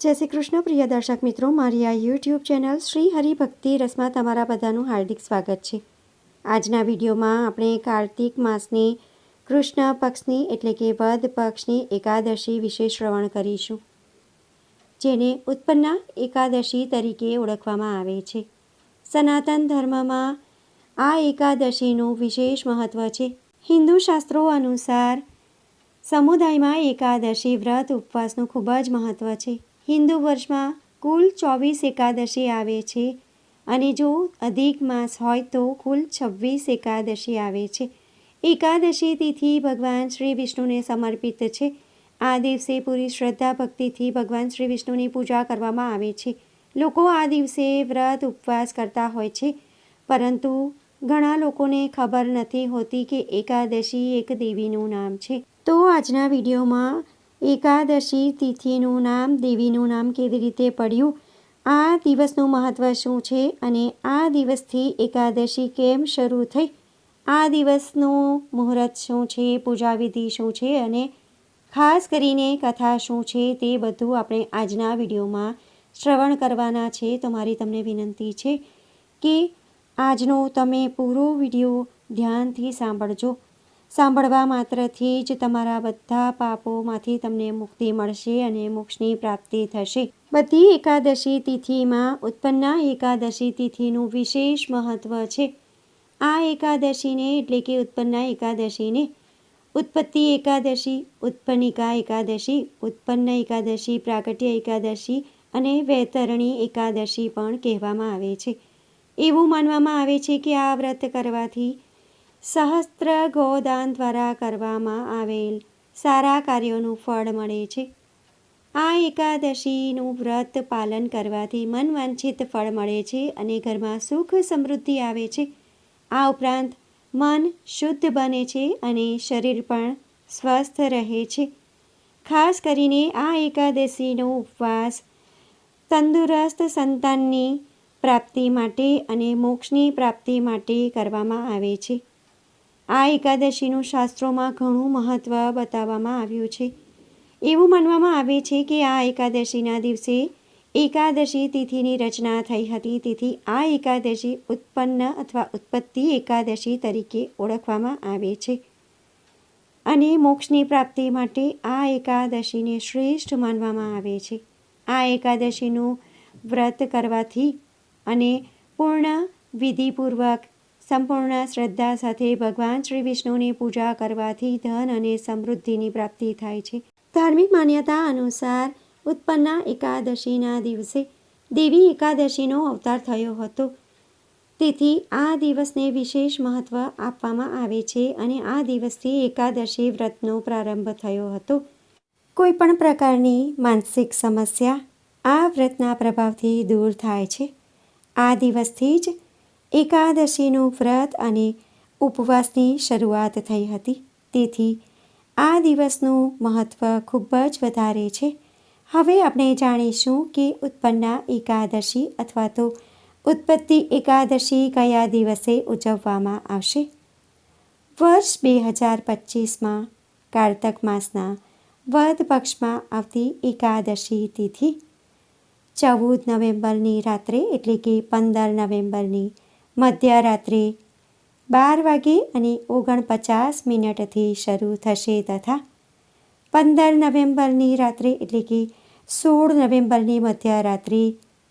જય શ્રી કૃષ્ણ, પ્રિય દર્શક મિત્રો. મારી આ યુટ્યુબ ચેનલ શ્રી હરિભક્તિ રસમાં તમારા બધાનું હાર્દિક સ્વાગત છે. આજના વિડીયોમાં આપણે કાર્તિક માસની કૃષ્ણ પક્ષની એટલે કે વદ પક્ષની એકાદશી વિશે શ્રવણ કરીશું. જેને ઉત્પન્ના એકાદશી તરીકે ઓળખવામાં આવે છે. સનાતન ધર્મમાં આ એકાદશીનું વિશેષ મહત્ત્વ છે. હિન્દુ શાસ્ત્રો અનુસાર સમુદાયમાં એકાદશી વ્રત ઉપવાસનું ખૂબ જ મહત્ત્વ છે. હિન્દુ વર્ષમાં કુલ ચોવીસ એકાદશી આવે છે અને જો અધિક માસ હોય તો કુલ છવ્વીસ એકાદશી આવે છે. એકાદશી તિથિ ભગવાન શ્રી વિષ્ણુને સમર્પિત છે. આ દિવસે પૂરી શ્રદ્ધા ભક્તિથી ભગવાન શ્રી વિષ્ણુની પૂજા કરવામાં આવે છે. લોકો આ દિવસે વ્રત ઉપવાસ કરતા હોય છે. પરંતુ ઘણા લોકોને ખબર નથી હોતી કે એકાદશી એક દેવીનું નામ છે. તો આજના વિડીયોમાં એકાદશી તિથિનું નામ દેવીનું નામ કેવી રીતે પડ્યું? આ દિવસનું મહત્ત્વ શું છે અને આ દિવસથી એકાદશી કેમ શરૂ થઈ? આ દિવસનું મુહૂર્ત શું છે પૂજા વિધિ શું છે અને ખાસ કરીને કથા શું છે તે બધું આપણે આજના વિડીયોમાં શ્રવણ કરવાના છે. તો મારી તમને વિનંતી છે કે આજનો તમે પૂરો વીડિયો ધ્યાનથી સાંભળજો. સાંભળવા માત્રથી જ તમારા બધા પાપોમાંથી તમને મુક્તિ મળશે અને મોક્ષની પ્રાપ્તિ થશે. બધી એકાદશી તિથિમાં ઉત્પન્ના એકાદશી તિથિનું વિશેષ મહત્ત્વ છે. આ એકાદશીને એટલે કે ઉત્પન્ના એકાદશીને ઉત્પત્તિ એકાદશી, ઉત્પન્નિકા એકાદશી, ઉત્પન્ન એકાદશી, પ્રાગટ્ય એકાદશી અને વૈતરણી એકાદશી પણ કહેવામાં આવે છે. એવું માનવામાં આવે છે કે આ વ્રત કરવાથી સહસ્ત્ર ગોદાન દ્વારા કરવામાં આવેલ સારા કાર્યોનું ફળ મળે છે. આ એકાદશીનું વ્રત પાલન કરવાથી મનવાંછિત ફળ મળે છે અને ઘરમાં સુખ સમૃદ્ધિ આવે છે. આ ઉપરાંત મન શુદ્ધ બને છે અને શરીર પણ સ્વસ્થ રહે છે. ખાસ કરીને આ એકાદશીનો ઉપવાસ તંદુરસ્ત સંતાનની પ્રાપ્તિ માટે અને મોક્ષની પ્રાપ્તિ માટે કરવામાં આવે છે. આ એકાદશીનું શાસ્ત્રોમાં ઘણું મહત્ત્વ બતાવવામાં આવ્યું છે. એવું માનવામાં આવે છે કે આ એકાદશીના દિવસે એકાદશી તિથિની રચના થઈ હતી. તેથી આ એકાદશી ઉત્પન્ન અથવા ઉત્પત્તિ એકાદશી તરીકે ઓળખવામાં આવે છે. અને મોક્ષની પ્રાપ્તિ માટે આ એકાદશીને શ્રેષ્ઠ માનવામાં આવે છે. આ એકાદશીનું વ્રત કરવાથી અને પૂર્ણ વિધિપૂર્વક સંપૂર્ણ શ્રદ્ધા સાથે ભગવાન શ્રી વિષ્ણુની પૂજા કરવાથી ધન અને સમૃદ્ધિની પ્રાપ્તિ થાય છે. ધાર્મિક માન્યતા અનુસાર ઉત્પન્ના એકાદશીના દિવસે દેવી એકાદશીનો અવતાર થયો હતો. તેથી આ દિવસને વિશેષ મહત્ત્વ આપવામાં આવે છે અને આ દિવસથી એકાદશી વ્રતનો પ્રારંભ થયો હતો. કોઈપણ પ્રકારની માનસિક સમસ્યા આ વ્રતના પ્રભાવથી દૂર થાય છે. આ દિવસથી જ એકાદશીનું વ્રત અને ઉપવાસની શરૂઆત થઈ હતી. તેથી આ દિવસનું મહત્ત્વ ખૂબ જ વધારે છે. હવે આપણે જાણીશું કે ઉત્પન્ના એકાદશી અથવા તો ઉત્પત્તિ એકાદશી કયા દિવસે ઉજવવામાં આવશે? વર્ષ બે હજાર પચીસમાં કારતક માસના વદ પક્ષમાં આવતી એકાદશી તિથિ ચૌદ નવેમ્બરની રાત્રે એટલે કે પંદર નવેમ્બરની મધ્યરાત્રે બાર વાગે અને ઓગણપચાસ મિનિટથી શરૂ થશે તથા પંદર નવેમ્બરની રાત્રે એટલે કે સોળ નવેમ્બરની મધ્યરાત્રિ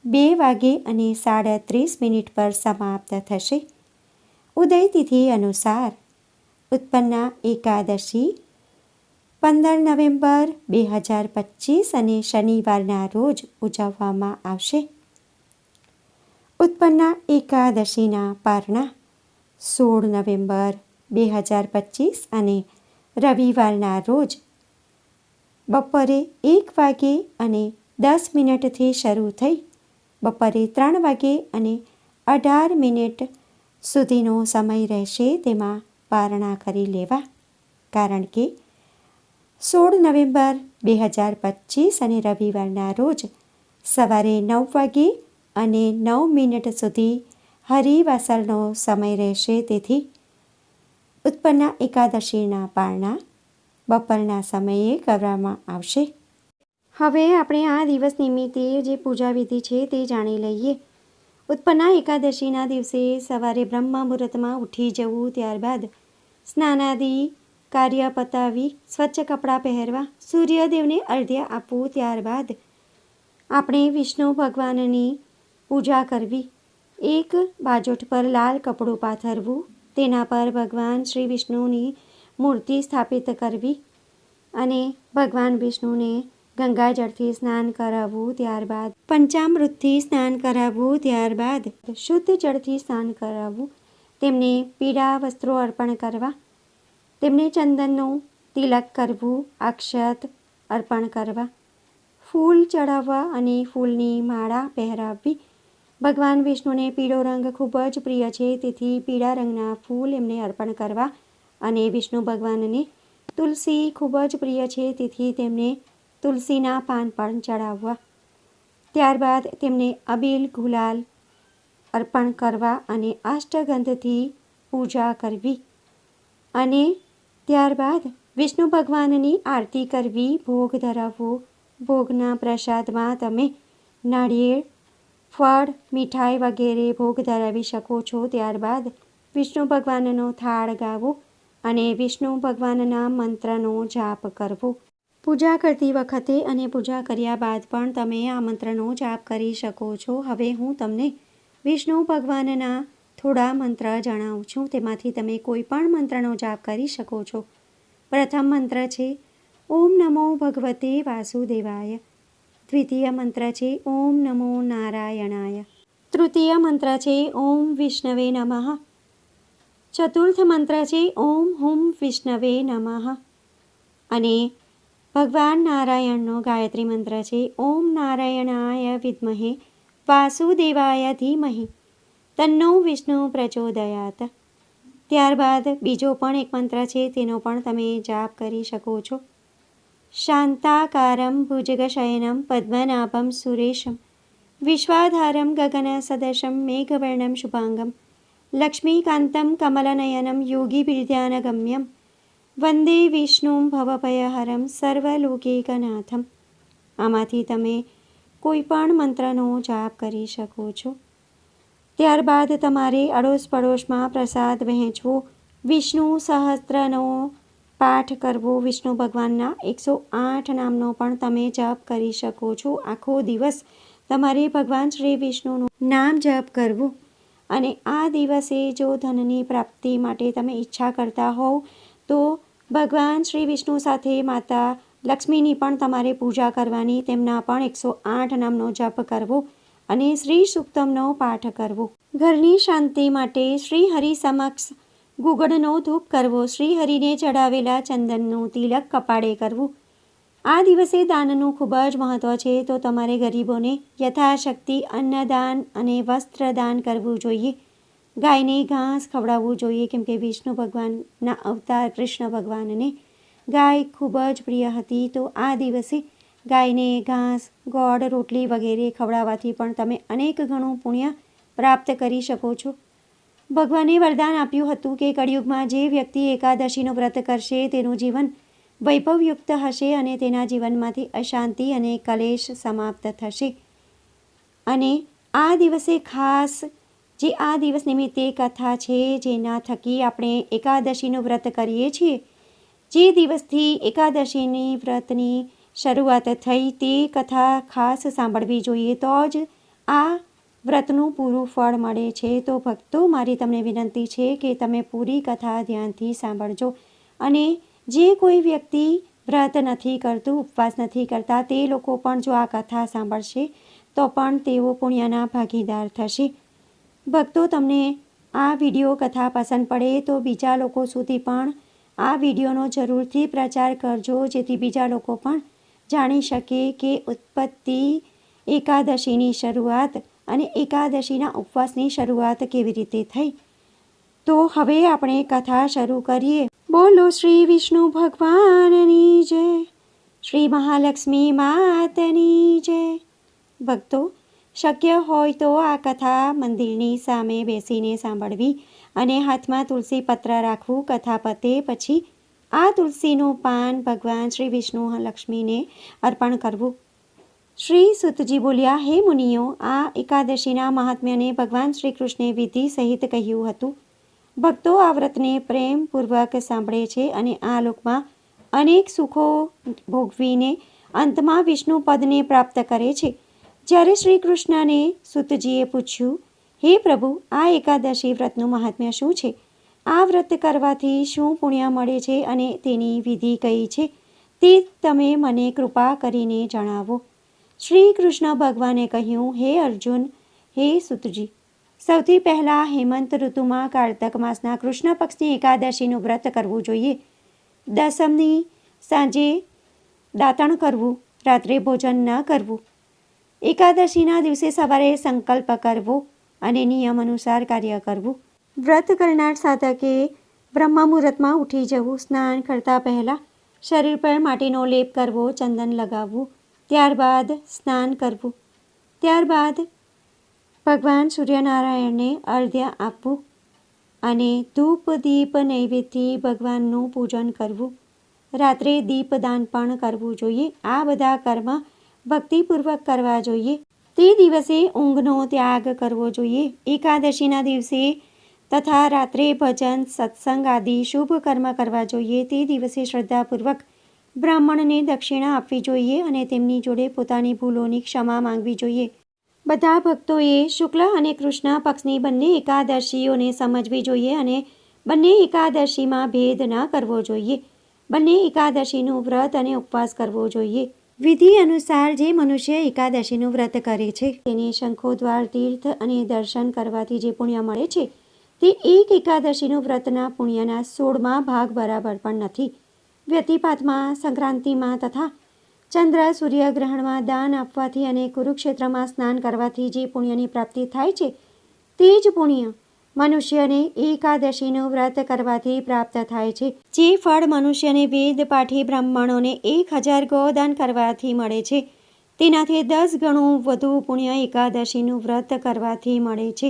બે વાગે અને સાડા ત્રીસ મિનિટ પર સમાપ્ત થશે. ઉદયતિથિ અનુસાર ઉત્પન્ના એકાદશી પંદર નવેમ્બર બે હજાર પચીસ અને શનિવારના રોજ ઉજવવામાં આવશે. ઉત્પન્ના એકાદશીના પારણા, સોળ નવેમ્બર બે હજાર પચીસ અને રવિવારના રોજ બપોરે એક વાગે અને દસ મિનિટથી શરૂ થઈ બપોરે ત્રણ વાગે અને અઢાર મિનિટ સુધીનો સમય રહેશે તેમાં પારણા કરી લેવા. કારણ કે સોળ નવેમ્બર બે હજાર પચીસ અને રવિવારના રોજ સવારે નવ વાગે અને નવ મિનિટ સુધી હરિવાસલનો સમય રહેશે. તેથી ઉત્પન્ના એકાદશીના પારણા બપોરના સમયે કરવામાં આવશે. હવે આપણે આ દિવસ નિમિત્તે જે પૂજા વિધિ છે તે જાણી લઈએ. ઉત્પન્ના એકાદશીના દિવસે સવારે બ્રહ્મ મુહૂર્તમાં ઉઠી જવું, ત્યારબાદ સ્નાનાદિ કાર્ય પતાવી, સ્વચ્છ કપડાં પહેરવા, સૂર્યદેવને અર્ધ્ય આપવું, ત્યારબાદ આપણે વિષ્ણુ ભગવાનની પૂજા કરવી. એક બાજોઠ પર લાલ કપડું પાથરવું. તેના પર ભગવાન શ્રી વિષ્ણુની મૂર્તિ સ્થાપિત કરવી અને ભગવાન વિષ્ણુને ગંગાજળથી સ્નાન કરાવવું ત્યારબાદ પંચામૃતથી સ્નાન કરાવવું ત્યારબાદ શુદ્ધ જળથી સ્નાન કરાવવું. તેમને પીળા વસ્ત્રો અર્પણ કરવા. તેમને ચંદનનું તિલક કરવું, અક્ષત અર્પણ કરવા. ફૂલ ચડાવવા અને ફૂલની માળા પહેરાવવી. ભગવાન વિષ્ણુને પીળો રંગ ખૂબ જ પ્રિય છે, તેથી પીળા રંગના ફૂલ એમને અર્પણ કરવા અને વિષ્ણુ ભગવાનને તુલસી ખૂબ જ પ્રિય છે, તેથી તેમને તુલસીના પાન પણ ચડાવવા. ત્યારબાદ તેમને અબીલ ગુલાલ અર્પણ કરવા અને અષ્ટગંધથી પૂજા કરવી. અને ત્યારબાદ વિષ્ણુ ભગવાનની આરતી કરવી, ભોગ ધરાવવો ભોગના પ્રસાદમાં તમે નાળિયેર ફળ, મીઠાઈ વગેરે ભોગ ધરાવી શકો છો. ત્યારબાદ વિષ્ણુ ભગવાનનો થાળ ગાવો અને વિષ્ણુ ભગવાનના મંત્રનો જાપ કરવો. પૂજા કરતી વખતે અને પૂજા કર્યા બાદ પણ તમે આ મંત્રનો જાપ કરી શકો છો. હવે હું તમને વિષ્ણુ ભગવાનના થોડા મંત્ર જણાવું છું. તેમાંથી તમે કોઈ પણ મંત્રનો જાપ કરી શકો છો. પ્રથમ મંત્ર છે, ઓમ નમો ભગવતે વાસુદેવાય. દ્વિતીય મંત્ર છે, ઓમ નમો નારાયણાય. તૃતીય મંત્ર છે, ઓમ વિષ્ણવે નમઃ. ચતુર્થ મંત્ર છે, ઓમ હુમ વિષ્ણવે નમઃ. અને ભગવાન નારાયણનો ગાયત્રી મંત્ર છે, ઓમ નારાયણાય વિદ્મહે, વાસુદેવાય ધીમહે. તન્નો વિષ્ણુ પ્રચોદયાત. ત્યારબાદ બીજો પણ એક મંત્ર છે, તેનો પણ તમે જાપ કરી શકો છો. શાંતાકારમ ભુજગશયનમ પદ્મનાભમ સુરેશમ વિશ્વાધારમ ગગન સદશમ મેઘવર્ણમ શુભાંગમ લક્ષ્મીકાંતમ કમલનયનમ યોગીબિર્ધ્યાનગમ્યમ વંદે વિષ્ણું ભવભયહરમ સર્વલોકેકનાથમ આમાંથી તમે કોઈ પણ મંત્રનો જાપ કરી શકો છો ત્યારબાદ તમારે અડોશ પડોશમાં પ્રસાદ વહેંચવો વિષ્ણુ સહસ્ત્રનો પાઠ કરવો વિષ્ણુ ભગવાનના એકસો આઠ નામનો પણ તમે જપ કરી શકો છો. આખો દિવસ તમારે ભગવાન શ્રી વિષ્ણુનું નામ જપ કરવું અને આ દિવસે જો ધનની પ્રાપ્તિ માટે તમે ઈચ્છા કરતા હોવ, તો ભગવાન શ્રી વિષ્ણુ સાથે માતા લક્ષ્મીની પણ તમારે પૂજા કરવાની, તેમના પણ એકસો આઠ નામનો જપ કરવો અને શ્રી સુક્તમનો પાઠ કરવો. ઘરની શાંતિ માટે શ્રી હરિ સમક્ષ ગુગળનો ધૂપ કરવો શ્રી હરિને ચડાવેલા ચંદનનું તિલક કપાળે કરવું. આ દિવસે દાનનું ખૂબ જ મહત્ત્વ છે, તો તમારે ગરીબોને યથાશક્તિ અન્નદાન અને વસ્ત્રદાન કરવું જોઈએ. ગાયને ઘાસ ખવડાવવું જોઈએ, કેમ કે વિષ્ણુ ભગવાનના અવતાર કૃષ્ણ ભગવાનને. ગાય ખૂબ જ પ્રિય હતી, તો આ દિવસે ગાયને ઘાસ, ગોળ, રોટલી વગેરે ખવડાવવાથી પણ તમે અનેક ગણું પુણ્ય પ્રાપ્ત કરી શકો છો. ભગવાને વરદાન આપ્યું હતું કે કળિયુગમાં જે વ્યક્તિ એકાદશીનું વ્રત કરશે, તેનું જીવન વૈભવયુક્ત હશે અને તેના જીવનમાંથી અશાંતિ અને કલેશ સમાપ્ત થશે. અને આ દિવસે ખાસ જે આ દિવસ નિમિત્તે કથા છે, જેના થકી આપણે એકાદશીનું વ્રત કરીએ છીએ, જે દિવસથી એકાદશીની વ્રતની શરૂઆત થઈ તે કથા ખાસ સાંભળવી જોઈએ તો જ આ વ્રતનું પૂરું ફળ મળે છે, તો ભક્તો, મારી તમને વિનંતી છે કે તમે પૂરી કથા ધ્યાનથી સાંભળજો. અને જે કોઈ વ્યક્તિ વ્રત નથી કરતું, ઉપવાસ નથી કરતા, તે લોકો પણ જો આ કથા સાંભળશે, તો પણ તેઓ પુણ્યના ભાગીદાર થશે. ભક્તો, તમને આ વીડિયો કથા પસંદ પડે, તો બીજા લોકો સુધી પણ આ વિડીયોનો જરૂરથી પ્રચાર કરજો, જેથી બીજા લોકો પણ જાણી શકે કે ઉત્પત્તિ એકાદશીની શરૂઆત અને એકાદશીના ઉપવાસની શરૂઆત કેવી રીતે થઈ? તો હવે આપણે કથા શરૂ કરીએ. બોલો શ્રી વિષ્ણુ ભગવાનની જય. શ્રી મહાલક્ષ્મી માતની જય. ભક્તો, શક્ય હોય તો આ કથા મંદિરની સામે બેસીને સાંભળવી અને હાથમાં તુલસી પત્ર રાખવું કથા પતે પછી આ તુલસીનું પાન ભગવાન શ્રી વિષ્ણુ લક્ષ્મીને અર્પણ કરવું. શ્રી સુતજી બોલ્યા, હે મુનિઓ, આ એકાદશીના મહાત્મ્યને ભગવાન શ્રી કૃષ્ણે વિધિ સહિત કહ્યું હતું. ભક્તો આ વ્રતને પ્રેમપૂર્વક સાંભળે છે અને આ લોકમાં અનેક સુખો ભોગવીને અંતમાં વિષ્ણુ પદને પ્રાપ્ત કરે છે. જ્યારે શ્રી કૃષ્ણને સુતજીએ પૂછ્યું, હે પ્રભુ, આ એકાદશી વ્રતનું મહાત્મ્ય શું છે? આ વ્રત કરવાથી શું પુણ્ય મળે છે અને તેની વિધિ કઈ છે? તે તમે મને કૃપા કરીને જણાવો. શ્રી કૃષ્ણ ભગવાને કહ્યું, હે અર્જુન, હે સુતજી, સૌથી પહેલાં હેમંત ઋતુમાં કારતક માસના કૃષ્ણ પક્ષની એકાદશીનું વ્રત કરવું જોઈએ. દસમની સાંજે દાંતણ કરવું, રાત્રે ભોજન ન કરવું. એકાદશીના દિવસે સવારે સંકલ્પ કરવો અને નિયમ અનુસાર કાર્ય કરવું. વ્રત કરનાર સાધકે બ્રહ્મ મુહૂર્તમાં ઉઠી જવું, સ્નાન કરતાં પહેલાં શરીર પર માટીનો લેપ કરવો, ચંદન લગાવવું ત્યારબાદ સ્નાન કરવું. ત્યારબાદ ભગવાન સૂર્યનારાયણને અર્ધ્ય આપવું અને ધૂપ, દીપ, નૈવેદ્યથી ભગવાનનું પૂજન કરવું. રાત્રે દીપદાન પણ કરવું જોઈએ. આ બધા કર્મ ભક્તિપૂર્વક કરવા જોઈએ. તે દિવસે ઊંઘનો ત્યાગ કરવો જોઈએ. એકાદશીના દિવસે તથા રાત્રે ભજન, સત્સંગ આદિ શુભ કર્મ કરવા જોઈએ. તે દિવસે શ્રદ્ધાપૂર્વક બ્રાહ્મણને દક્ષિણા આપવી જોઈએ અને તેમની જોડે પોતાની ભૂલોની ક્ષમા માંગવી જોઈએ. બધા ભક્તોએ શુક્લ અને કૃષ્ણ પક્ષની બંને એકાદશીઓને સમજવી જોઈએ અને બંને એકાદશીમાં ભેદ ન કરવો જોઈએ. બંને એકાદશીનું વ્રત અને ઉપવાસ કરવો જોઈએ. વિધિ અનુસાર જે મનુષ્ય એકાદશીનું વ્રત કરે છે, તેને શંખોદ્વાર, તીર્થ અને દર્શન કરવાથી જે પુણ્ય મળે છે, તે એક એકાદશીનું વ્રતના પુણ્યના સોળમાં ભાગ બરાબર પણ નથી. વ્યતિપાતમાં, સંક્રાંતિમાં તથા ચંદ્ર સૂર્યગ્રહણમાં દાન આપવાથી અને કુરુક્ષેત્રમાં સ્નાન કરવાથી જે પુણ્યની પ્રાપ્તિ થાય છે, તે જ પુણ્ય મનુષ્યને એકાદશીનું વ્રત કરવાથી પ્રાપ્ત થાય છે. જે ફળ મનુષ્યને વેદ પાઠી બ્રાહ્મણોને એક હજાર ગોદાન કરવાથી મળે છે, તેનાથી દસ ગણું વધુ પુણ્ય એકાદશીનું વ્રત કરવાથી મળે છે.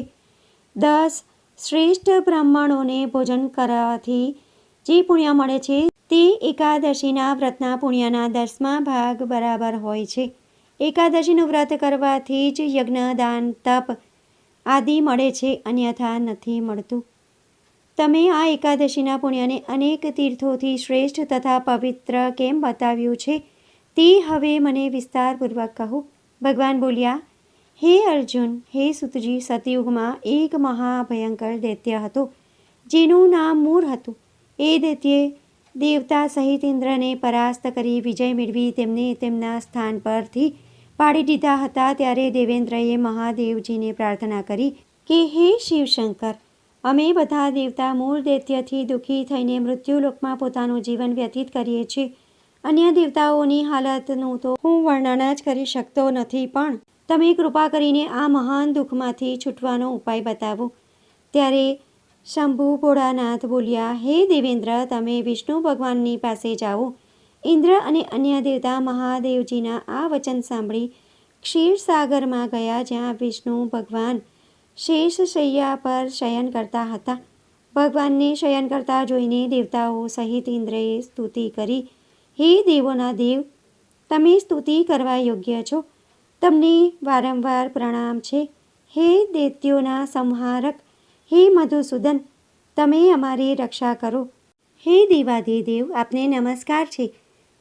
દસ શ્રેષ્ઠ બ્રાહ્મણોને ભોજન કરવાથી જે પુણ્ય મળે છે તે એકાદશીના વ્રતના પુણ્યના દસમા ભાગ બરાબર હોય છે. એકાદશીનું વ્રત કરવાથી જ યજ્ઞ, દાન, તપ આદિ મળે છે, અન્યથા નથી મળતું. તમે આ એકાદશીના પુણ્યને અનેક તીર્થોથી શ્રેષ્ઠ તથા પવિત્ર કેમ બતાવ્યું છે તે હવે મને વિસ્તારપૂર્વક કહો. ભગવાન બોલ્યા, હે અર્જુન, હે સુતજી, સતયુગમાં એક મહાભયંકર દૈત્ય હતો, જેનું નામ મૂર હતું. એ દૈત્યે દેવતા સહિત ઇન્દ્રને પરાસ્ત કરી વિજય મેળવી તેમને તેમના સ્થાન પરથી પાડી દીધા હતા. ત્યારે દેવેન્દ્રએ મહાદેવજીને પ્રાર્થના કરી કે, હે શિવશંકર, અમે બધા દેવતા મૂળ દૈત્યથી દુઃખી થઈને મૃત્યુલોકમાં પોતાનું જીવન વ્યતીત કરીએ છીએ. અન્ય દેવતાઓની હાલતનું તો હું વર્ણન જ કરી શકતો નથી, પણ તમે કૃપા કરીને આ મહાન દુઃખમાંથી છૂટવાનો ઉપાય બતાવો. ત્યારે શંભુ ભોળાનાથ બોલ્યા, હે દેવેન્દ્ર, તમે વિષ્ણુ ભગવાનની પાસે જાઓ. ઇન્દ્ર અને અન્ય દેવતા મહાદેવજીના આ વચન સાંભળી ક્ષીરસાગરમાં ગયા જ્યાં વિષ્ણુ ભગવાન શેષ શૈયા પર શયન કરતા હતા. ભગવાનને શયન કરતા જોઈને દેવતાઓ સહિત ઇન્દ્રએ સ્તુતિ કરી, હે દેવોના દેવ, તમે સ્તુતિ કરવા યોગ્ય છો. તમને વારંવાર પ્રણામ છે. હે દૈત્યોના સંહારક હે મધુસૂદન, તમે અમારી રક્ષા કરો. હે દેવાધિદેવ આપને નમસ્કાર છે.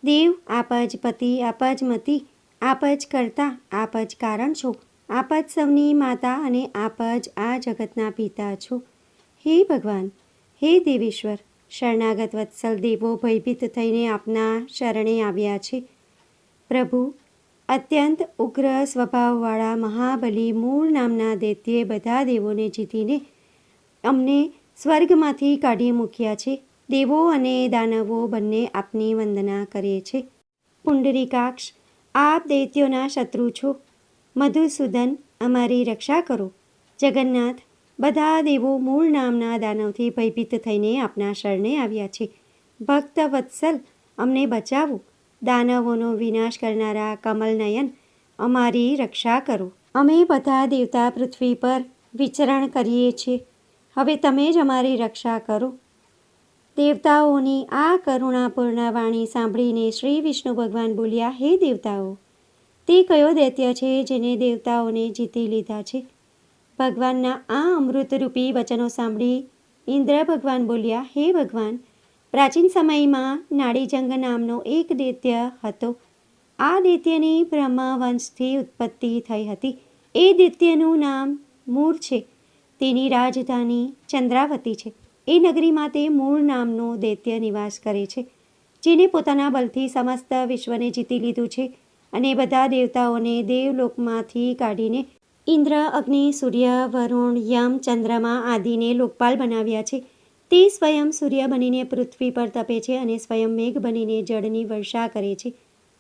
દેવ, આપ જ પતિ, આપ જ મતિ, આપ જ કરતા, આપ જ કારણ છો. આપ જ સૌની માતા અને આપ જ આ જગતના પિતા છો. હે ભગવાન, હે દેવેશ્વર, શરણાગત વત્સલ દેવો ભયભીત થઈને આપના શરણે આવ્યા છે. પ્રભુ, અત્યંત ઉગ્ર સ્વભાવવાળા મહાબલી મૂળ નામના દૈત્યે બધા દેવોને જીતીને અમને સ્વર્ગમાંથી કાઢી મૂક્યા છે. દેવો અને દાનવો બંને આપની વંદના કરે છે. પુંડરીકાક્ષ, આપ દૈત્યોના શત્રુ છો. મધુસૂદન, અમારી રક્ષા કરો. જગન્નાથ, બધા દેવો મૂળ નામના દાનવથી ભયભીત થઈને આપના શરણે આવ્યા છે. ભક્ત વત્સલ, અમને બચાવો. દાનવોનો વિનાશ કરનારા કમલનયન, અમારી રક્ષા કરો. અમે બધા દેવતા પૃથ્વી પર વિચરણ કરીએ છીએ. હવે તમે જ અમારી રક્ષા કરો. દેવતાઓની આ કરુણાપૂર્ણ વાણી સાંભળીને શ્રી વિષ્ણુ ભગવાન બોલ્યા, હે દેવતાઓ, તે કયો દૈત્ય છે જેને દેવતાઓને જીતી લીધા છે? ભગવાનના આ અમૃતરૂપી વચનો સાંભળી ઇન્દ્ર ભગવાન બોલ્યા, હે ભગવાન, પ્રાચીન સમયમાં નાડીજંગ નામનો એક દૈત્ય હતો. આ દૈત્યની બ્રહ્મવંશથી ઉત્પત્તિ થઈ હતી. એ દૈત્યનું નામ મૂળ છે. તેની રાજધાની ચંદ્રાવતી છે. એ નગરીમાં તે મૂળ નામનો દૈત્ય નિવાસ કરે છે, જેને પોતાના બલથી સમસ્ત વિશ્વને જીતી લીધું છે અને બધા દેવતાઓને દેવલોકમાંથી કાઢીને ઇન્દ્ર, અગ્નિ, સૂર્ય, વરુણ, યમ, ચંદ્રમા આદિને લોકપાલ બનાવ્યા છે. તે સ્વયં સૂર્ય બનીને પૃથ્વી પર તપે છે અને સ્વયં મેઘ બનીને જળની વર્ષા કરે છે.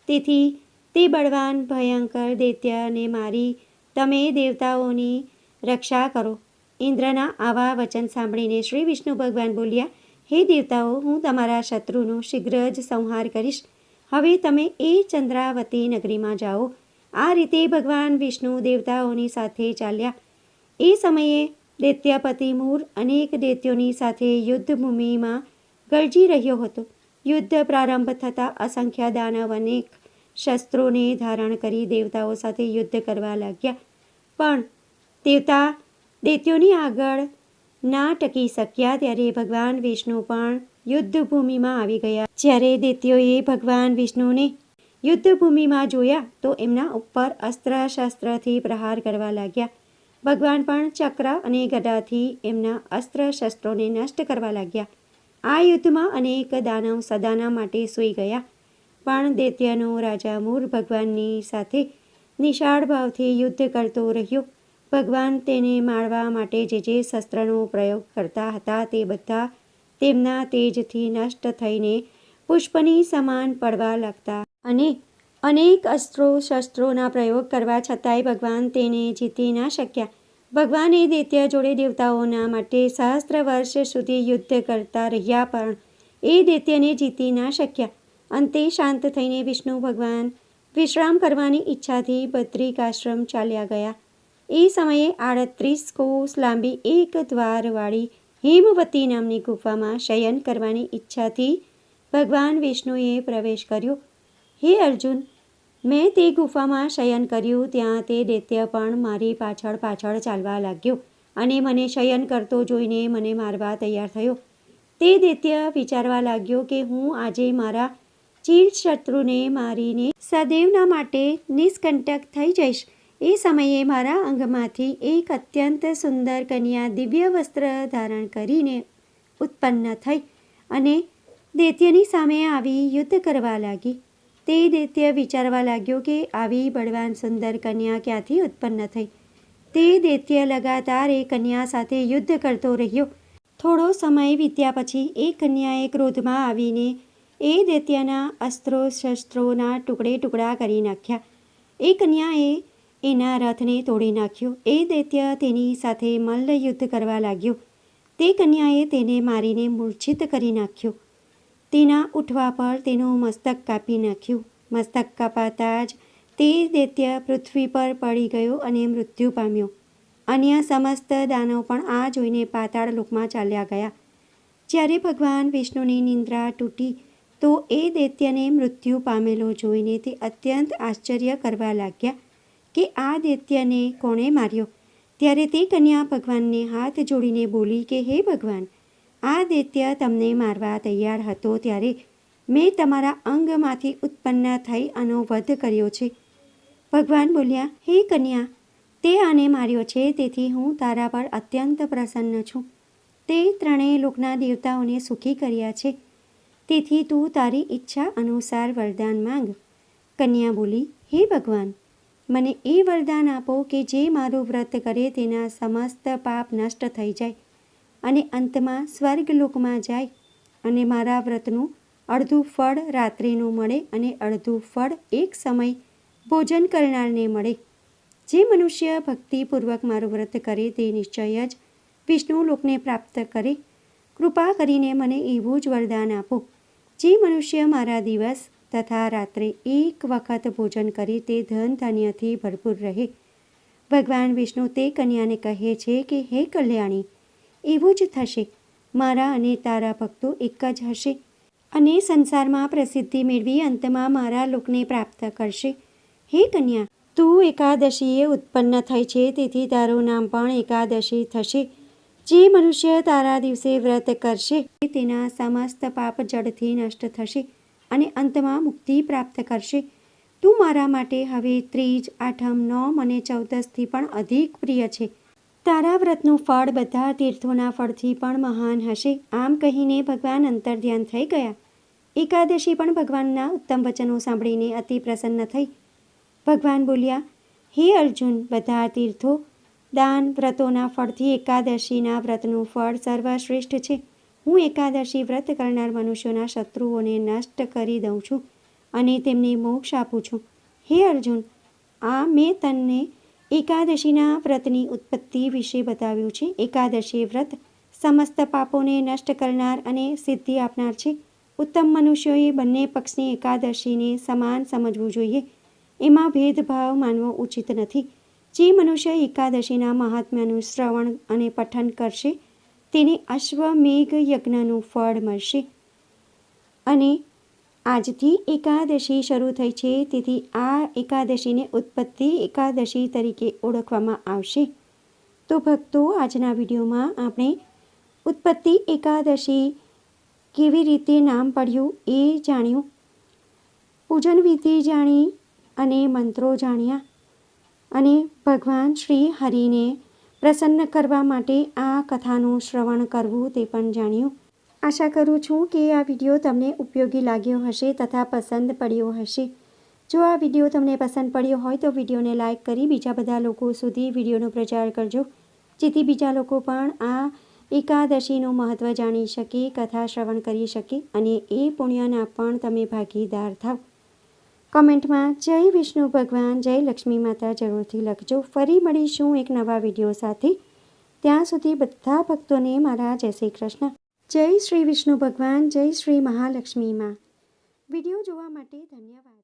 તેથી તે બળવાન, ભયંકર દૈત્યને મારી તમે દેવતાઓની રક્ષા કરો. ઇન્દ્રના આવા વચન સાંભળીને શ્રી વિષ્ણુ ભગવાન બોલ્યા, હે દેવતાઓ, હું તમારા શત્રુનો શીઘ્ર જ સંહાર કરીશ. હવે તમે એ ચંદ્રાવતી નગરીમાં જાઓ. આ રીતે ભગવાન વિષ્ણુ દેવતાઓની સાથે ચાલ્યા. એ સમયે દૈત્યપતિ મૂર અનેક દૈત્યોની સાથે યુદ્ધભૂમિમાં ગરજી રહ્યો હતો. યુદ્ધ પ્રારંભ થતાં અસંખ્ય દાનવ અનેક શસ્ત્રોને ધારણ કરી દેવતાઓ સાથે યુદ્ધ કરવા લાગ્યા. પણ દેવતા દૈત્યોની આગળ ના ટકી શક્યા ત્યારે ભગવાન વિષ્ણુ પણ યુદ્ધભૂમિમાં આવી ગયા. જ્યારે દૈત્યોએ ભગવાન વિષ્ણુને યુદ્ધભૂમિમાં જોયા તો એમના ઉપર અસ્ત્ર શસ્ત્રથી પ્રહાર કરવા લાગ્યા. ભગવાન પણ ચક્ર અને ગદાથી એમના અસ્ત્ર શસ્ત્રોને નષ્ટ કરવા લાગ્યા. આ યુદ્ધમાં અનેક દાનવ સદાના માટે સૂઈ ગયા. પણ દૈત્યનો રાજા મૂર ભગવાનની સાથે નિશાળ ભાવથી યુદ્ધ કરતો રહ્યો. ભગવાન તેને માણવા માટે જે જે શસ્ત્રનો પ્રયોગ કરતા હતા તે બધા તેમના તેજથી નષ્ટ થઈને પુષ્પની સમાન પડવા લાગતા. અને અનેક અસ્ત્રો શસ્ત્રોના પ્રયોગ કરવા છતાંય ભગવાન તેને જીતી ના શક્યા. ભગવાન દૈત્ય જોડે દેવતાઓના માટે સહસ્ત્ર વર્ષ સુધી યુદ્ધ કરતા રહ્યા પણ એ દૈત્યને જીતી ના શક્યા. અંતે શાંત થઈને વિષ્ણુ ભગવાન વિશ્રામ કરવાની ઈચ્છાથી બદ્રિકાશ્રમ ચાલ્યા ગયા. એ સમયે આડત્રીસ કોષ લાંબી એક દ્વારવાળી હેમવતી નામની ગુફામાં શયન કરવાની ઈચ્છાથી ભગવાન વિષ્ણુએ પ્રવેશ કર્યો. હે અર્જુન, મેં તે ગુફામાં શયન કર્યું, ત્યાં તે દૈત્ય પણ મારી પાછળ પાછળ ચાલવા લાગ્યો અને મને શયન કરતો જોઈને મને મારવા તૈયાર થયો. તે દૈત્ય વિચારવા લાગ્યો કે હું આજે મારા ચીર શત્રુને મારીને સદૈવના માટે નિષ્કંટક થઈ જઈશ. એ સમયે મારા અંગમાંથી એક અત્યંત સુંદર કન્યા દિવ્ય વસ્ત્ર ધારણ કરીને ઉત્પન્ન થઈ અને દૈત્યની સામે આવી યુદ્ધ કરવા લાગી. તે દૈત્ય વિચારવા લાગ્યો કે આવી બળવાન સુંદર કન્યા ક્યાંથી ઉત્પન્ન થઈ? તે દૈત્ય લગાતાર એ કન્યા સાથે યુદ્ધ કરતો રહ્યો. થોડો સમય વીત્યા પછી એ કન્યાએ ક્રોધમાં આવીને એ દૈત્યના અસ્ત્રો શસ્ત્રોના ટુકડે ટુકડા કરી નાખ્યા. એ કન્યાએ એના રથને તોડી નાખ્યો. એ દૈત્ય તેની સાથે મલ્લયુદ્ધ કરવા લાગ્યો. તે કન્યાએ તેને મારીને મૂર્છિત કરી નાખ્યો. તેના ઉઠવા પર તેનું મસ્તક કાપી નાખ્યું. મસ્તક કાપાતા જ તે દૈત્ય પૃથ્વી પર પડી ગયો અને મૃત્યુ પામ્યો. અન્ય સમસ્ત દાનવ પણ આ જોઈને પાતાળ લોકમાં ચાલ્યા ગયા. જ્યારે ભગવાન વિષ્ણુની નિંદ્રા તૂટી, તો એ દૈત્યને મૃત્યુ પામેલો જોઈને તે અત્યંત આશ્ચર્ય કરવા લાગ્યા. કે આ દૈત્યને કોણે માર્યો? ત્યારે તે કન્યા ભગવાનને હાથ જોડીને બોલી કે, હે ભગવાન, આ દૈત્ય તમને મારવા તૈયાર હતો ત્યારે મેં તમારા અંગમાંથી ઉત્પન્ન થઈ આનો વધ કર્યો છે. ભગવાન બોલ્યા, હે કન્યા, તે આને માર્યો છે, તેથી હું તારા પર અત્યંત પ્રસન્ન છું. તે ત્રણેય લોકના દેવતાઓને સુખી કર્યા છે. તેથી તું તારી ઈચ્છા અનુસાર વરદાન માંગ. કન્યા બોલી, હે ભગવાન મને એ વરદાન આપો કે જે મારું વ્રત કરે તેના સમસ્ત પાપ નષ્ટ થઈ જાય અને અંતમાં સ્વર્ગલોકમાં જાય અને મારા વ્રતનું અડધું ફળ રાત્રિનું મળે અને અડધું ફળ એક સમય ભોજન કરનારને મળે. જે મનુષ્ય ભક્તિપૂર્વક મારું વ્રત કરે તે નિશ્ચય જ વિષ્ણુ લોકને પ્રાપ્ત કરે. કૃપા કરીને મને એવું જ વરદાન આપો. જે મનુષ્ય મારા દિવસ તથા રાત્રે એક વખત ભોજન કરી તે ધન ધાન્યથી ભરપૂર રહે. ભગવાન વિષ્ણુ તે કન્યાને કહે છે કે, હે કલ્યાણી, એવું જ થશે. મારા અને તારા ભક્તો એક જ હશે અને સંસારમાં પ્રસિદ્ધિ મેળવી અંતમાં મારા લોકને પ્રાપ્ત કરશે. હે કન્યા, તું એકાદશીએ ઉત્પન્ન થઈ છે, તેથી તારું નામ પણ એકાદશી થશે. જે મનુષ્ય તારા દિવસે વ્રત કરશે, તેના સમસ્ત પાપ જડથી નષ્ટ થશે. અને અંતમાં મુક્તિ પ્રાપ્ત કરશે. તું મારા માટે હવે ત્રીજ, આઠમ, નોમ અને ચૌદસથી પણ અધિક પ્રિય છે. તારા વ્રતનું ફળ બધા તીર્થોના ફળથી પણ મહાન હશે. આમ કહીને ભગવાન અંતર ધ્યાન થઈ ગયા. એકાદશી પણ ભગવાનના ઉત્તમ વચનો સાંભળીને અતિ પ્રસન્ન થઈ. ભગવાન બોલ્યા, હે અર્જુન, બધા તીર્થો, દાન વ્રતોના ફળથી એકાદશીના વ્રતનું ફળ સર્વશ્રેષ્ઠ છે. હું એકાદશી વ્રત કરનાર મનુષ્યોના શત્રુઓને નષ્ટ કરી દઉં છું અને તેમને મોક્ષ આપું છું. હે અર્જુન, આ મેં તને એકાદશીના વ્રતની ઉત્પત્તિ વિશે બતાવ્યું છે. એકાદશી વ્રત સમસ્ત પાપોને નષ્ટ કરનાર અને સિદ્ધિ આપનાર છે. ઉત્તમ મનુષ્યોએ બંને પક્ષની એકાદશીને સમાન સમજવું જોઈએ. એમાં ભેદભાવ માનવો ઉચિત નથી. જે મનુષ્ય એકાદશીના મહાત્મ્યનું શ્રવણ અને પઠન કરશે તેને અશ્વમેઘ યજ્ઞનું ફળ મળશે. અને આજથી એકાદશી શરૂ થઈ છે, તેથી આ એકાદશીને ઉત્પત્તિ એકાદશી તરીકે ઓળખવામાં આવશે. તો ભક્તો, આજના વિડીયોમાં આપણે ઉત્પત્તિ એકાદશી કેવી રીતે નામ પડ્યું એ જાણ્યું. પૂજન વિધિ જાણી અને મંત્રો જાણ્યા અને ભગવાન શ્રી હરિને પ્રસન્ન કરવા માટે આ કથાનું શ્રવણ કરવું તે પણ જાણ્યું. આશા કરું છું કે આ વીડિયો તમને ઉપયોગી લાગ્યો હશે તથા પસંદ પડ્યો હશે. જો આ વીડિયો તમને પસંદ પડ્યો હોય તો વિડીયોને લાઇક કરી બીજા બધા લોકો સુધી વિડીયોનો પ્રચાર કરજો, જેથી બીજા લોકો પણ આ એકાદશીનું મહત્ત્વ જાણી શકે, કથા શ્રવણ કરી શકે અને એ પુણ્યના પણ તમે ભાગીદાર થાવ. કમેન્ટમાં જય વિષ્ણુ ભગવાન, જય લક્ષ્મી માતા જરૂરથી લખજો. ફરી મળીશું એક નવા વીડિયો સાથે. ત્યાં સુધી બધા ભક્તોને મારા જય શ્રી કૃષ્ણ. જય શ્રી વિષ્ણુ ભગવાન, જય શ્રી મહાલક્ષ્મી માં. વીડિયો જોવા માટે ધન્યવાદ.